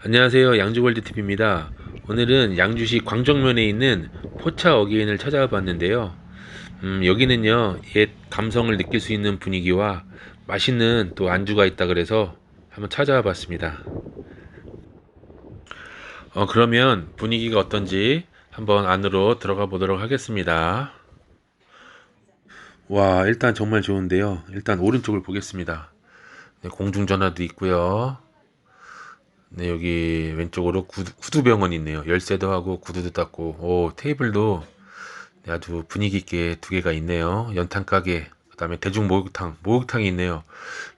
안녕하세요. 양주월드TV입니다. 오늘은 양주시 광정면에 있는 포차 어게인을 찾아와 봤는데요. 음, 여기는요, 옛 감성을 느낄 수 있는 분위기와 맛있는 또 안주가 있다 그래서 한번 찾아와 봤습니다. 어, 그러면 분위기가 어떤지 한번 안으로 들어가 보도록 하겠습니다. 와, 일단 정말 좋은데요. 일단 오른쪽을 보겠습니다. 네, 공중전화도 있고요. 네, 여기 왼쪽으로 구두, 구두 병원이 있네요. 열쇠도 하고 구두도 닦고, 오, 테이블도 네, 아주 분위기 있게 두 개가 있네요. 연탄 가게, 그 다음에 대중 목욕탕, 목욕탕이 있네요.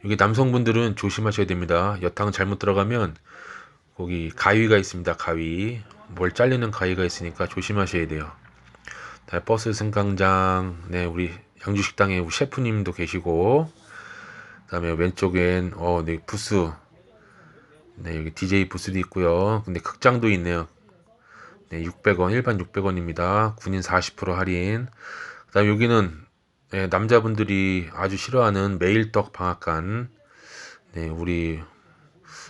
여기 남성분들은 조심하셔야 됩니다. 여탕 잘못 들어가면 거기 가위가 있습니다. 가위. 뭘 잘리는 가위가 있으니까 조심하셔야 돼요. 다음에 버스 승강장, 네, 우리 양주식당에 우리 셰프님도 계시고, 그 다음에 왼쪽엔, 어, 네, 부스, 네, 여기 DJ 부스도 있고요. 근데 극장도 있네요. 네, 600원, 일반 600원입니다. 군인 40% 할인. 그 다음 여기는 네, 남자분들이 아주 싫어하는 매일떡 방앗간. 네, 우리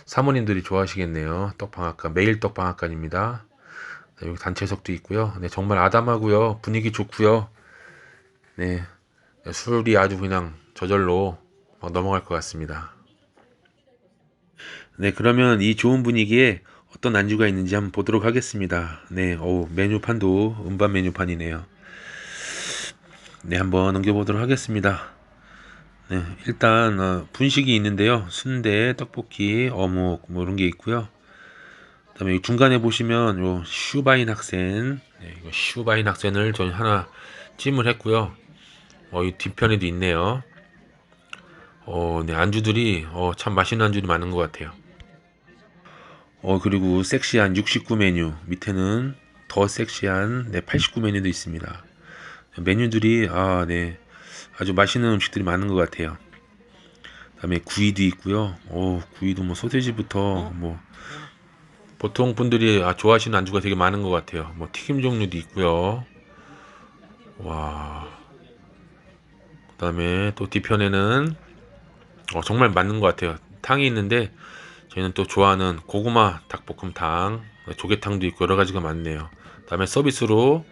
사모님들이 좋아하시겠네요. 떡 방앗간, 매일떡 방앗간입니다. 네, 여기 단체석도 있고요. 네, 정말 아담하고요. 분위기 좋고요. 네, 네, 술이 아주 그냥 저절로 막 넘어갈 것 같습니다. 네, 그러면 이 좋은 분위기에 어떤 안주가 있는지 한번 보도록 하겠습니다. 네, 어우, 메뉴판도 음반 메뉴판이네요. 네, 한번 넘겨보도록 하겠습니다. 네, 일단 어, 분식이 있는데요. 순대, 떡볶이, 어묵 뭐 이런 게 있고요. 그다음에 이 중간에 보시면 요 슈바인 학생, 네, 이거 슈바인 학생을 저희 하나 찜을 했고요. 어, 이 뒤편에도 있네요. 어, 네, 안주들이 어, 참 맛있는 안주들이 많은 것 같아요. 어, 그리고 섹시한 69 메뉴 밑에는 더 섹시한 네, 89 메뉴도 있습니다. 메뉴들이 아, 네. 아주 맛있는 음식들이 많은 것 같아요. 그다음에 구이도 있고요. 오, 구이도 뭐 소세지부터 뭐 보통 분들이 아, 좋아하시는 안주가 되게 많은 것 같아요. 뭐 튀김 종류도 있고요. 와. 그다음에 또 뒤편에는 어, 정말 맞는 것 같아요. 탕이 있는데 저희는 또 좋아하는 고구마 닭볶음탕, 조개탕도 있고 여러 가지가 많네요. 그다음에 서비스로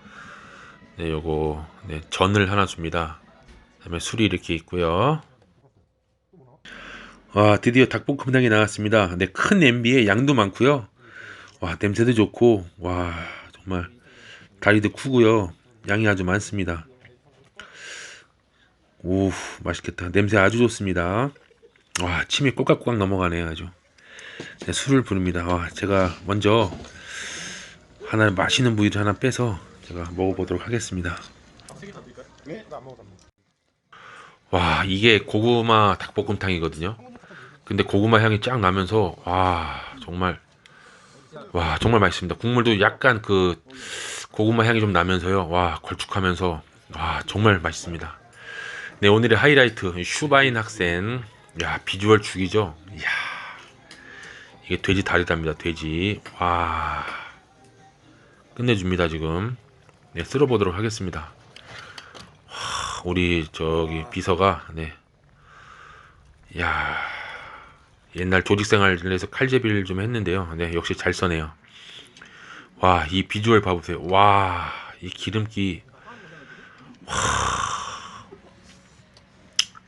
네, 요거 네, 전을 하나 줍니다. 그다음에 술이 이렇게 있고요. 와, 드디어 닭볶음탕이 나왔습니다. 네, 큰 냄비에 양도 많고요. 와, 냄새도 좋고, 와, 정말 다리도 크고요. 양이 아주 많습니다. 오, 맛있겠다. 냄새 아주 좋습니다. 와, 침이 꼴깍꼴깍 넘어가네요, 아주. 네, 술을 부릅니다. 와, 제가 먼저 하나 맛있는 부위를 하나 빼서 제가 먹어보도록 하겠습니다. 와, 이게 고구마 닭볶음탕이거든요. 근데 고구마 향이 쫙 나면서 와, 정말 와, 정말 맛있습니다. 국물도 약간 그 고구마 향이 좀 나면서요. 와, 걸쭉하면서 와, 정말 맛있습니다. 네, 오늘의 하이라이트 슈바인 학생. 야, 비주얼 죽이죠. 이야. 이게 돼지 다리답니다. 돼지. 와. 끝내줍니다, 지금. 네, 쓸어보도록 하겠습니다. 하, 우리 저기 비서가 네. 야. 옛날 조직 생활에서 칼제비를 좀 했는데요. 네, 역시 잘 써네요. 와, 이 비주얼 봐보세요. 와, 이 기름기. 와,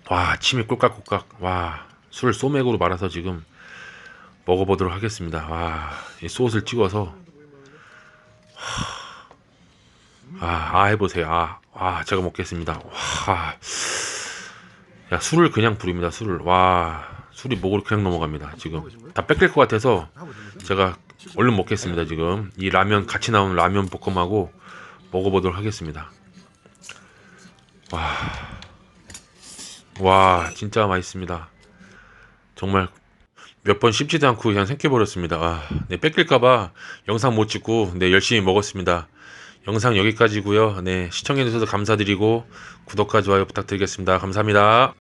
와 침이 꿀깍꿀깍. 와, 술 소맥으로 말아서 지금 먹어보도록 하겠습니다. 와, 이 소스를 찍어서. 아, 아 해보세요. 아, 아, 제가 먹겠습니다. 와, 야, 술을 그냥 부립니다. 술을. 와, 술이 목으로 그냥 넘어갑니다. 지금 다 뺏길 것 같아서 제가 얼른 먹겠습니다. 지금 이 라면 같이 나오는 라면 볶음하고 먹어보도록 하겠습니다. 와, 와, 진짜 맛있습니다. 정말 몇 번 씹지도 않고 그냥 생겨버렸습니다. 아, 네, 뺏길까봐 영상 못 찍고 네, 열심히 먹었습니다. 영상 여기까지고요. 네, 시청해주셔서 감사드리고 구독과 좋아요 부탁드리겠습니다. 감사합니다.